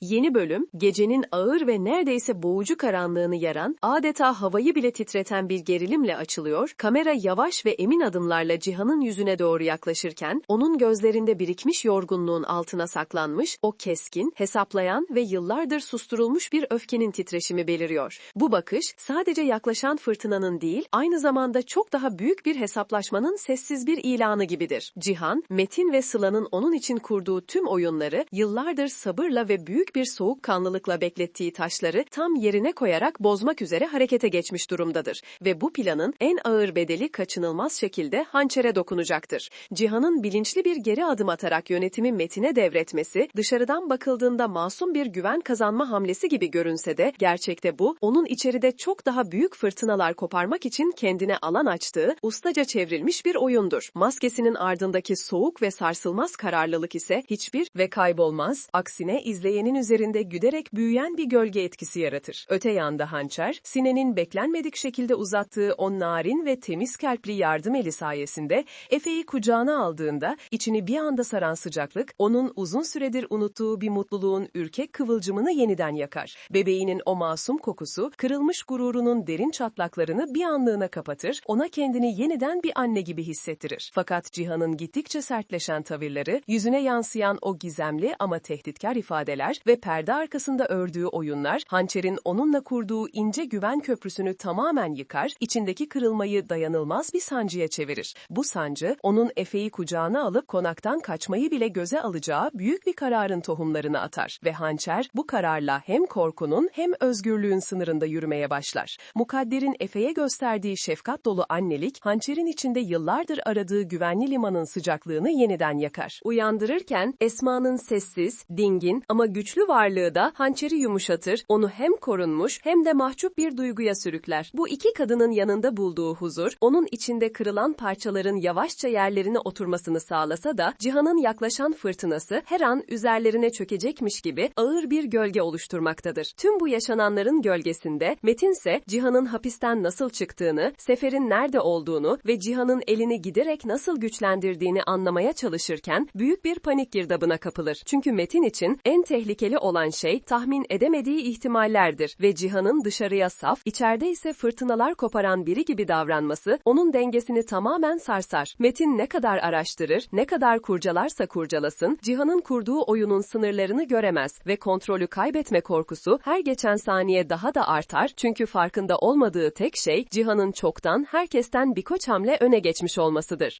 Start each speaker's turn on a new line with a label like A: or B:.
A: Yeni bölüm, gecenin ağır ve neredeyse boğucu karanlığını yaran, adeta havayı bile titreten bir gerilimle açılıyor, kamera yavaş ve emin adımlarla Cihan'ın yüzüne doğru yaklaşırken, onun gözlerinde birikmiş yorgunluğun altına saklanmış, o keskin, hesaplayan ve yıllardır susturulmuş bir öfkenin titreşimi beliriyor. Bu bakış, sadece yaklaşan fırtınanın değil, aynı zamanda çok daha büyük bir hesaplaşmanın sessiz bir ilanı gibidir. Cihan, Metin ve Sıla'nın onun için kurduğu tüm oyunları, yıllardır sabırla ve büyük bir soğukkanlılıkla beklettiği taşları tam yerine koyarak bozmak üzere harekete geçmiş durumdadır. Ve bu planın en ağır bedeli kaçınılmaz şekilde hançere dokunacaktır. Cihan'ın bilinçli bir geri adım atarak yönetimi Metin'e devretmesi, dışarıdan bakıldığında masum bir güven kazanma hamlesi gibi görünse de, gerçekte bu, onun içeride çok daha büyük fırtınalar koparmak için kendine alan açtığı, ustaca çevrilmiş bir oyundur. Maskesinin ardındaki soğuk ve sarsılmaz kararlılık ise hiçbir ve kaybolmaz, aksine izleyenin üzerinde güderek büyüyen bir gölge etkisi yaratır. Öte yanda hançer, Sine'nin beklenmedik şekilde uzattığı o narin ve temiz kalpli yardım eli sayesinde Efe'yi kucağına aldığında içini bir anda saran sıcaklık, onun uzun süredir unuttuğu bir mutluluğun ürkek kıvılcımını yeniden yakar. Bebeğinin o masum kokusu, kırılmış gururunun derin çatlaklarını bir anlığına kapatır, ona kendini yeniden bir anne gibi hissettirir. Fakat Cihan'ın gittikçe sertleşen tavırları, yüzüne yansıyan o gizemli ama tehditkar ifadeler ve perde arkasında ördüğü oyunlar, hançerin onunla kurduğu ince güven köprüsünü tamamen yıkar, içindeki kırılmayı dayanılmaz bir sancıya çevirir. Bu sancı, onun Efe'yi kucağına alıp konaktan kaçmayı bile göze alacağı büyük bir kararın tohumlarını atar ve hançer bu kararla hem korkunun hem özgürlüğün sınırında yürümeye başlar. Mukadder'in Efe'ye gösterdiği şefkat dolu annelik, hançerin içinde yıllardır aradığı güvenli limanın sıcaklığını yeniden yakar. Uyandırırken Esma'nın sessiz, dingin ama güçlü varlığı da hançeri yumuşatır, onu hem korunmuş hem de mahcup bir duyguya sürükler. Bu iki kadının yanında bulduğu huzur, onun içinde kırılan parçaların yavaşça yerlerine oturmasını sağlasa da, Cihan'ın yaklaşan fırtınası her an üzerlerine çökecekmiş gibi ağır bir gölge oluşturmaktadır. Tüm bu yaşananların gölgesinde, Metin ise Cihan'ın hapisten nasıl çıktığını, Sefer'in nerede olduğunu ve Cihan'ın elini giderek nasıl güçlendirdiğini anlamaya çalışırken büyük bir panik girdabına kapılır. Çünkü Metin için en tehlikeli olan şey tahmin edemediği ihtimallerdir ve Cihan'ın dışarıya saf, içeride ise fırtınalar koparan biri gibi davranması onun dengesini tamamen sarsar. Metin ne kadar araştırır, ne kadar kurcalarsa kurcalasın, Cihan'ın kurduğu oyunun sınırlarını göremez ve kontrolü kaybetme korkusu her geçen saniye daha da artar çünkü farkında olmadığı tek şey Cihan'ın çoktan herkesten birkaç hamle öne geçmiş olmasıdır.